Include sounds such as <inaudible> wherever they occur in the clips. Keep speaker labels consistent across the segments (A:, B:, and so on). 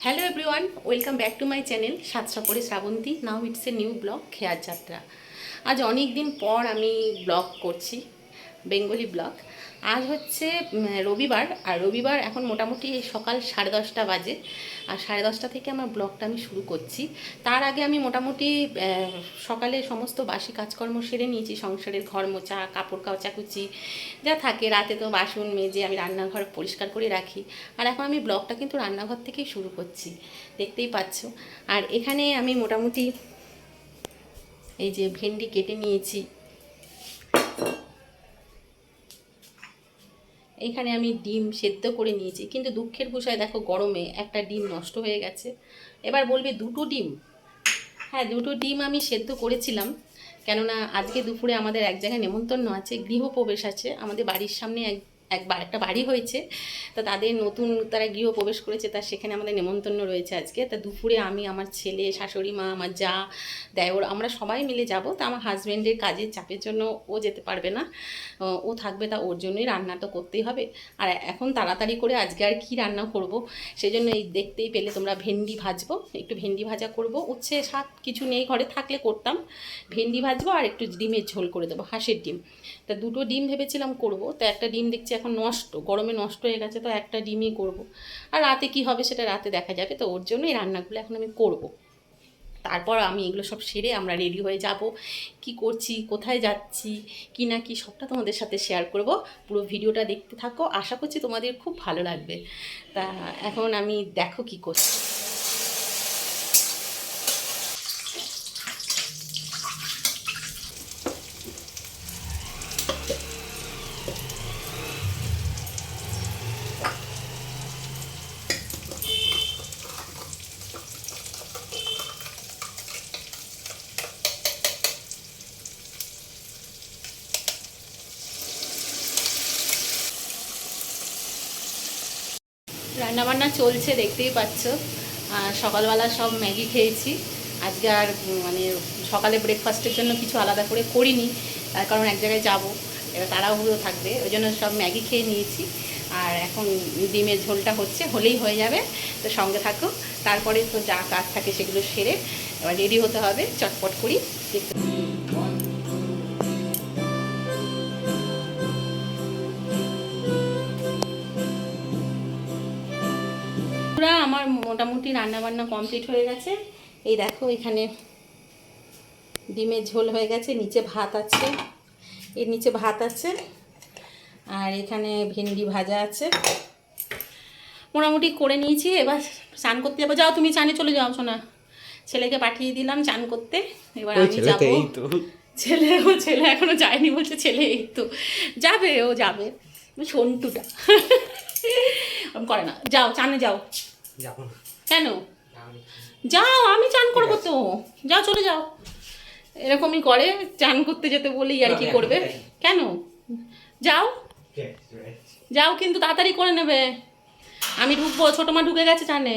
A: Hello everyone welcome back to my channel করে Srabanti now it's a new blog খেয়ার যাত্রা আজ অনেক দিন পর আমি ব্লগ করছি বেঙ্গলি ব্লগ আজ হচ্ছে রবিবার, আর রবিবার এখন মোটামুটি সকাল সাড়ে দশটা বাজে। আর সাড়ে দশটা থেকে আমার ব্লগটা আমি শুরু করছি। তার আগে আমি মোটামুটি সকালে সমস্ত বাসি কাজকর্ম সেরে নিয়েছি। সংসারের ঘর মোচা কাপড় কাচাকুচি যা থাকে। রাতে তো বাসন মেজে আমি রান্নাঘর পরিষ্কার করে রাখি। আর এখন আমি ব্লগটা কিন্তু রান্নাঘর থেকেই শুরু করছি। দেখতেই পাচ্ছ। আর এখানে আমি মোটামুটি এই যে ভেন্ডি কেটে নিয়েছি। এইখানে আমি ডিম সেদ্ধ করে নিয়েছি। কিন্তু দুঃখের ভূষায় দেখো গরমে একটা ডিম নষ্ট হয়ে গেছে। এবার বলবে দুটো ডিম? হ্যাঁ দুটো ডিম আমি সেদ্ধ করেছিলাম। কেননা আজকে দুপুরে আমাদের এক জায়গায় নেমন্তন্ন আছে, গৃহপ্রবেশ আছে। আমাদের বাড়ির সামনে এক একবার একটা বাড়ি হয়েছে, তা তাদের নতুন তারা গৃহপ্রবেশ করেছে, তা সেখানে আমাদের নেমন্তন্ন রয়েছে আজকে। তা দুপুরে আমি, আমার ছেলে, শাশুড়ি মা, আমার যা, দেওর, আমরা সবাই মিলে যাব। তা আমার হাজব্যান্ডের কাজের চাপের জন্য ও যেতে পারবে না। ও থাকবে, তা ওর জন্যই রান্না তো করতেই হবে। আর এখন তাড়াতাড়ি করে আজকে আর কি রান্না করব সেই জন্য এই দেখতেই পেলে তোমরা ভেন্ডি ভাজবো। একটু ভেন্ডি ভাজা করব, উচ্ছে, শাক কিছু নেই ঘরে থাকলে করতাম। ভেন্ডি ভাজবো আর একটু ডিমের ঝোল করে দেবো, হাঁসের ডিম। তা দুটো ডিম ভেবেছিলাম করব, তা একটা ডিম দেখছি এখন নষ্ট, গরমে নষ্ট হয়ে গেছে, তো একটা ডিমই করব। আর রাতে কি হবে সেটা রাতে দেখা যাবে, তো ওর জন্য এই রান্নাগুলো এখন আমি করব। তারপর আমি এগুলো সব সেরে আমরা রেডি হয়ে যাব। কি করছি, কোথায় যাচ্ছি, কি না কি সবটা তোমাদের সাথে শেয়ার করব। পুরো ভিডিওটা দেখতে থাকো। আশা করছি তোমাদের খুব ভালো লাগবে। তা এখন আমি দেখো কি করছি। রান্নাবান্না চলছে, দেখতেই পাচ্ছ। আর সকালবেলা সব ম্যাগি খেয়েছি। আজকে আর মানে সকালে ব্রেকফাস্টের জন্য কিছু আলাদা করে করিনি, তার কারণ এক জায়গায় যাব, এবার তাড়াহুড়ো থাকবে, ওই জন্য সব ম্যাগি খেয়ে নিয়েছি। আর এখন ডিমের ঝোলটা হচ্ছে, হলেই হয়ে যাবে, তো সঙ্গে থাকো। তারপরে তো যা কাজ থাকে সেগুলো সেরে, এবার রেডি হতে হবে, চটপট করি। দেখতে পুরা আমার মোটামুটি রান্নাবান্না কমপ্লিট হয়ে গেছে। এই দেখো এখানে ডিমের ঝোল হয়ে গেছে নিচে ভাত আছে। এর নিচে ভাত আছে আর এখানে ভেন্ডি ভাজা আছে। মোটামুটি করে নিয়েছি এবার স্নান করতে যাব। যাও তুমি চানে চলে যাও শোনা। ছেলেকে পাঠিয়ে দিলাম চান করতে এবার আমি
B: ছেলে
A: যাব। ছেলে ও ছেলে এখনও যায়নি বলছে ছেলে এই তো। যাবে ও যাবে। সন্টুটা <laughs> করে না। যাও চানে যাও। কেন? যাও আমি চান করব তো। যাও চলে যাও। এরকমই করে চান করতে যেতে বলেই আর কি করবে। কেন? যাও। যাও কিন্তু তাড়াতাড়ি করে নেবে। আমি ঢুকবো ছোটো মা ঢুকে গেছে চানে।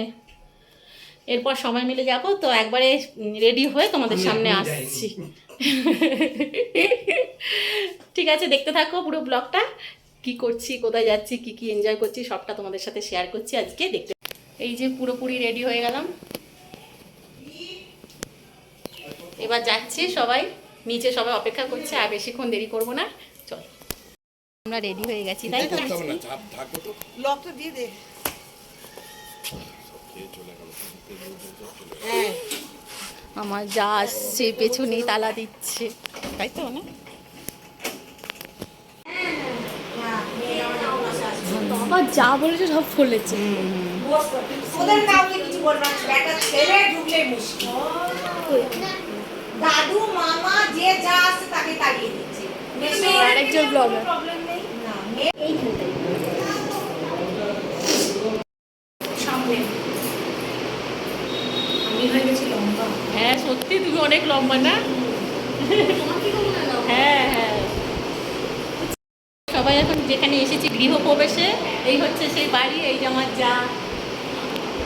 A: এরপর সবাই মিলে যাব তো একবারে রেডি হয়ে তোমাদের সামনে আসছি। ঠিক আছে দেখতে থাকো পুরো ব্লগটা কি করছি কোথায় যাচ্ছি কি কি এনজয় করছি সবটা তোমাদের সাথে শেয়ার করছি আজকে। দেখতে এই যে পুরোপুরি রেডি হয়ে গেলাম। এবার যাচ্ছি সবাই নিচে সবাই অপেক্ষা করছে আর বেশিক্ষণ দেরি করব না। চল। আমরা রেডি হয়ে গেছি তাই তো?
C: লকটা দিয়ে দে। হ্যাঁ।
A: আমার যা আসছে পেছনেই তালা দিচ্ছে। তাই তো না?
D: বাবা যা বলেছে সব ফলেছে।
C: ওদের কাউকে কিছু বলবে না একটা ছেলে ঢুকলে মুশকিল দাদু মামা যে যা আছে তাকে তাড়িয়ে দিচ্ছে।
D: আরেকজন ব্লগার
C: না, মেয়ে- সামনে। আমি হয়ে গেছি লম্বা।
A: হ্যাঁ সত্যি তুমি অনেক লম্বা না? হ্যাঁ হ্যাঁ। সবাই এখন যেখানে এসেছি গৃহপ্রবেশে, এই হচ্ছে সেই বাড়ি, এই যে আমার যা।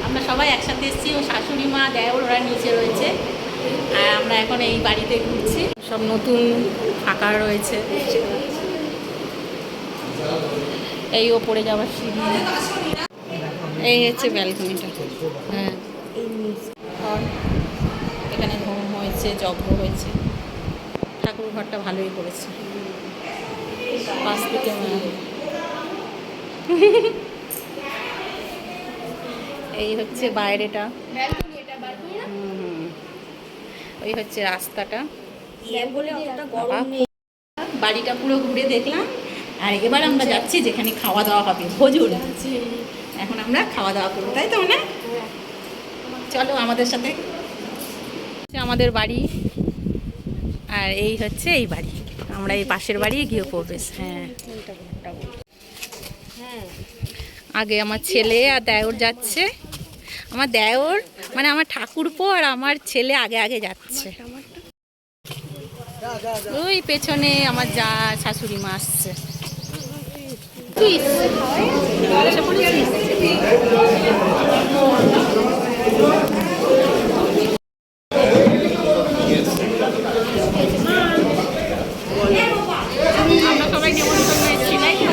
A: আমরা সবাই একসাথে এসেছি, ও শাশুড়ি মা, দেওর, ওরা নিচে রয়েছে। আর আমরা এখন এই বাড়িতে ঘুরছি। সব নতুন ফাঁকা রয়েছে। এই ওপরে যাওয়ার সিঁড়ি। এই হচ্ছে ব্যালকনিটা। হ্যাঁ। এখানে হোম হয়েছে যজ্ঞ হয়েছে। ঠাকুর ঘরটা ভালোই করেছে। পাশ থেকে। <laughs> এই হচ্ছে বাইরেটা। ওই হচ্ছে রাস্তাটা। বাড়িটা পুরো ঘুরে দেখলাম। আর এবার আমরা যাচ্ছি যেখানে খাওয়া দাওয়া হবে ভোজন এখন আমরা খাওয়া দাওয়া করব তাই তো না চলো আমাদের সাথে। হচ্ছে আমাদের বাড়ি। আর এই হচ্ছে এই বাড়ি। আমরা এই পাশের বাড়ি গৃহপ্রবেশ হ্যাঁ। আগে আমার ছেলে আর দেওর যাচ্ছে। আমার দেওর মানে আমার ঠাকুরপো আর আমার ছেলে আগে আগে যাচ্ছে। ওই পেছনে আমার যা শাশুড়ি মা আসছে। বসে পড়েছিস? আমরা সবাই নেমন্তন্ন এসেছি তাই তো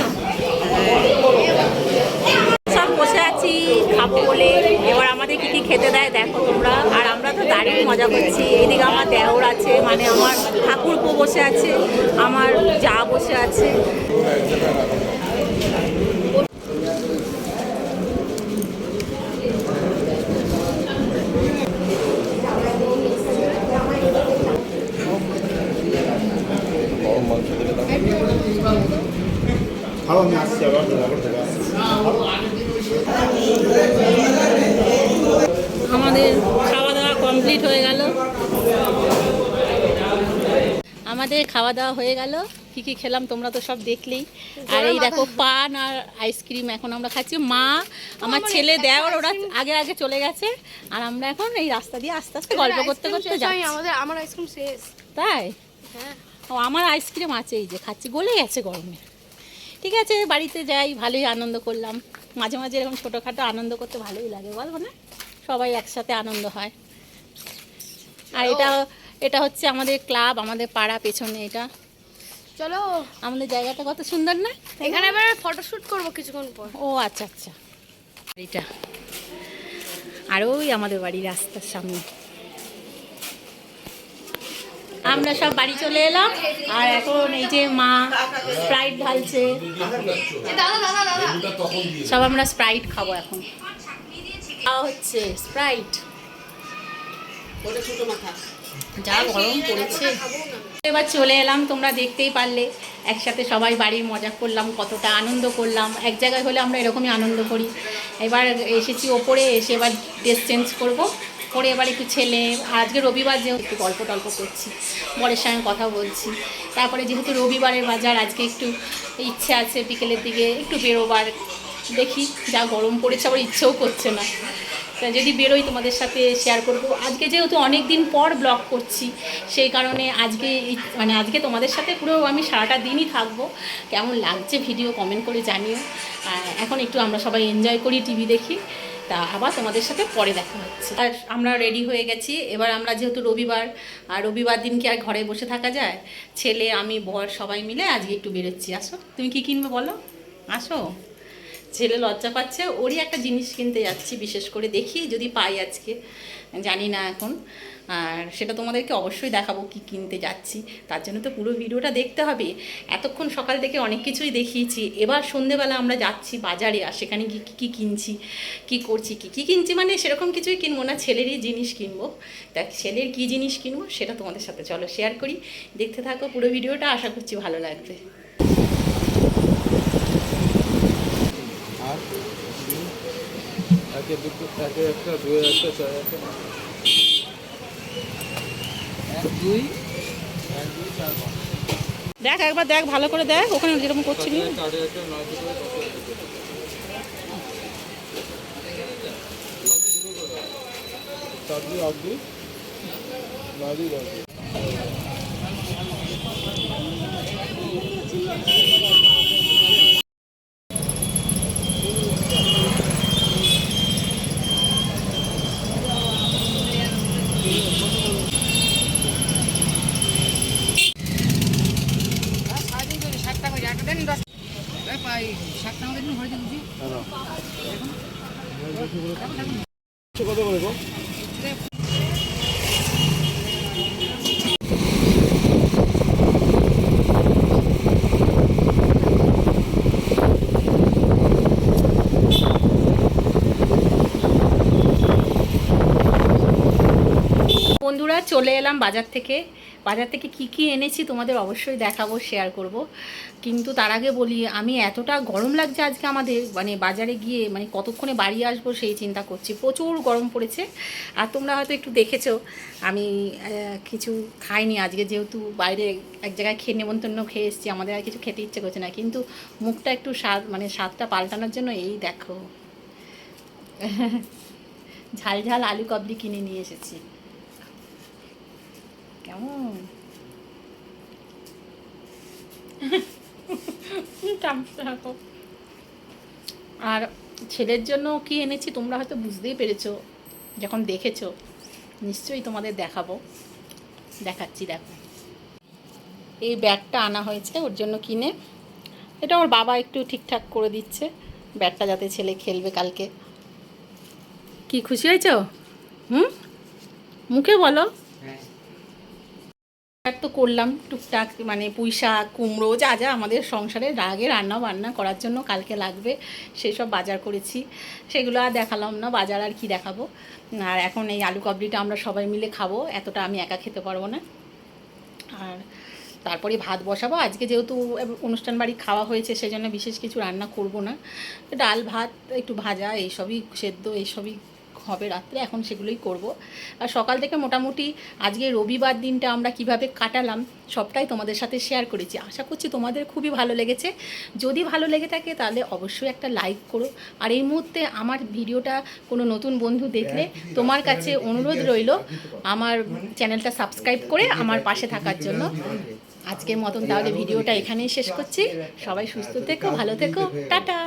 A: সব বসে আছি খাব বলে এবার আমাদের কি কি খেতে দেয়, দেখো তোমরা। আর আমরা তো দাঁড়িয়ে মজা করছি। এইদিকে আমার দেওর আছে মানে আমার ঠাকুরপো বসে আছে, আমার যা বসে আছে।
B: খাও আমি আসছি আবার আবার থেকে আসছি
A: আমাদের খাওয়া দাওয়া কমপ্লিট হয়ে গেল আমাদের খাওয়া দাওয়া হয়ে গেল। কি কি খেলাম তোমরা তো সব দেখলেই। আর এই দেখো পান আর আইসক্রিম এখন আমরা খাচ্ছি। মা আমার ছেলে দেওয়ার ওরা আগে আগে চলে গেছে। আর আমরা এখন এই রাস্তা দিয়ে আস্তে আস্তে গল্প করতে করতে যাচ্ছি।
D: আমাদের আমার আইসক্রিম শেষ।
A: তাই?
D: হ্যাঁ।
A: ও আমার আইসক্রিম আছে এই যে খাচ্ছি গলে গেছে গরমে। ঠিক আছে বাড়িতে যাই ভালোই আনন্দ করলাম। মাঝে মাঝে এরকম ছোটোখাটো আনন্দ করতে ভালোই লাগে বলব না? সবাই একসাথে আনন্দ হয়। আর এটা এটা হচ্ছে আমাদের ক্লাব আমাদের পাড়া পেছনে এটা।
D: চলো
A: আমাদের জায়গাটা কত সুন্দর না?
D: এখানে এবার ফটোশ্যুট করব কিছুক্ষণ পর।
A: ও আচ্ছা আচ্ছা। এটা। আর ওই আমাদের বাড়ি রাস্তার সামনে। আমরা সব বাড়ি চলে এলাম আর এখন এই যে মা স্প্রাইট ঢালছে। সব আমরা স্প্রাইট খাব এখন। খাওয়া হচ্ছে স্প্রাইট যা গরম পড়েছে। এবার চলে এলাম, তোমরা দেখতেই পারলে, একসাথে সবাই বাড়ির মজা করলাম, কতটা আনন্দ করলাম। এক জায়গায় হলে আমরা এরকমই আনন্দ করি। এবার এসেছি ওপরে, এসে এবার ড্রেস চেঞ্জ করব। করে এবার একটু ছেলে, আজকে রবিবার যেহেতু একটু গল্প টল্প করছি, বরের সঙ্গে কথা বলছি। তারপরে যেহেতু রবিবারের বাজার, আজকে একটু ইচ্ছে আছে বিকেলের দিকে একটু বেরোবার। দেখি, যা গরম পড়েছে, আবার ইচ্ছেও করছে না। যদি বেরোই তোমাদের সাথে শেয়ার করব। আজকে যেহেতু অনেক দিন পর ব্লগ করছি, সেই কারণে আজকে মানে আজকে তোমাদের সাথে পুরো আমি সারাটা দিনই থাকব। কেমন লাগছে ভিডিও কমেন্ট করে জানিও। এখন একটু আমরা সবাই এনজয় করি টিভি দেখি। তা আবার তোমাদের সাথে পরে দেখা হচ্ছে। আর আমরা রেডি হয়ে গেছি। এবার আমরা যেহেতু রবিবার, আর রবিবার দিন কি আর ঘরে বসে থাকা যায়? ছেলে, আমি, বর সবাই মিলে আজকে একটু বেরোচ্ছি। আসো, তুমি কি কিনবে বলো? আসো। ছেলে লজ্জা পাচ্ছে, ওরই একটা জিনিস কিনতে যাচ্ছি, বিশেষ করে দেখি, যদি পাই আজকে, জানি না এখন। আর সেটা তোমাদেরকে অবশ্যই দেখাবো কি কিনতে যাচ্ছি। তার জন্য তো পুরো ভিডিওটা দেখতে হবে। এতক্ষণ সকাল থেকে অনেক কিছুই দেখিয়েছি। এবার সন্ধেবেলা আমরা যাচ্ছি বাজারে, আর সেখানে গিয়ে কী কী কিনছি, কি করছি, কি কি কিনছি মানে সেরকম কিছুই কিনবো না, ছেলেরই জিনিস কিনবো। তা ছেলের কী জিনিস কিনবো, সেটা তোমাদের সাথে চলো শেয়ার করি। দেখতে থাকো পুরো ভিডিওটা, আশা করছি ভালো লাগবে।
B: একে দুটো একে একটা দুই একটা চার একটা। এক দুই এক দুই চার পাঁচ।
A: দেখ একবার দেখ ভালো করে দেখ ওখানে যেরকম করছিলি
B: সাথে কত করে
A: গো? চলে এলাম বাজার থেকে। বাজার থেকে কি কি এনেছি তোমাদের অবশ্যই দেখাবো শেয়ার করব। কিন্তু তার আগে বলি, আমি এতটা গরম লাগছে আজকে আমাদের মানে বাজারে গিয়ে মানে কতক্ষণে বাড়ি আসব সেই চিন্তা করছি। প্রচুর গরম পড়েছে। আর তোমরা হয়তো একটু দেখেছ, আমি কিছু খাইনি আজকে যেহেতু বাইরে এক জায়গায় খেয়ে নেমন্তন্ন খেয়ে এসেছি, আমাদের আর কিছু খেতে ইচ্ছে করছে না। কিন্তু মুখটা একটু স্বাদ মানে স্বাদটা পাল্টানোর জন্য এই দেখো। <laughs> ঝাল ঝাল আলু কাবলি কিনে নিয়ে এসেছি। কেমন। আর ছেলের জন্য কি এনেছি তোমরা হয়তো বুঝতেই পেরেছ যখন দেখেছ। নিশ্চয়ই তোমাদের দেখাবো। দেখাচ্ছি দেখো। এই ব্যাগটা আনা হয়েছে ওর জন্য কিনে। এটা ওর বাবা একটু ঠিকঠাক করে দিচ্ছে ব্যাগটা যাতে ছেলে খেলবে কালকে। কি খুশি হয়েছো? হুম? মুখে বলো। আর তো করলাম, টুকটাক মানে পুঁই শাক কুমড়ো, যা যা আমাদের সংসারে আগে রান্না বান্না করার জন্য কালকে লাগবে সেই সব বাজার করেছি। সেগুলো আর দেখালাম না, বাজার আর কি দেখাবো। আর এখন এই আলু কাবলিটা আমরা সবাই মিলে খাব, এতটা আমি একা খেতে পারব না। আর তারপরে ভাত বসাবো, আজকে যেহেতু অনুষ্ঠান বাড়ি খাওয়া হয়েছে, সেজন্য বিশেষ কিছু রান্না করব না। ডাল, ভাত, একটু ভাজা, এইসবই, সেদ্ধ, এইসবই হবে রাত্রে এখন সেগুলোই করব। আর সকাল থেকে মোটামুটি আজকে রবিবার দিনটা আমরা কীভাবে কাটালাম সবটাই তোমাদের সাথে শেয়ার করেছি। আশা করছি তোমাদের খুবই ভালো লেগেছে। যদি ভালো লেগে থাকে তাহলে অবশ্যই একটা লাইক করো। আর এই মুহূর্তে আমার ভিডিওটা কোনো নতুন বন্ধু দেখলে তোমার কাছে অনুরোধ রইল আমার চ্যানেলটা সাবস্ক্রাইব করে আমার পাশে থাকার জন্য। আজকের মতন তাহলে ভিডিওটা এখানেই শেষ করছি। সবাই সুস্থ থেকো ভালো থেকো টাটা।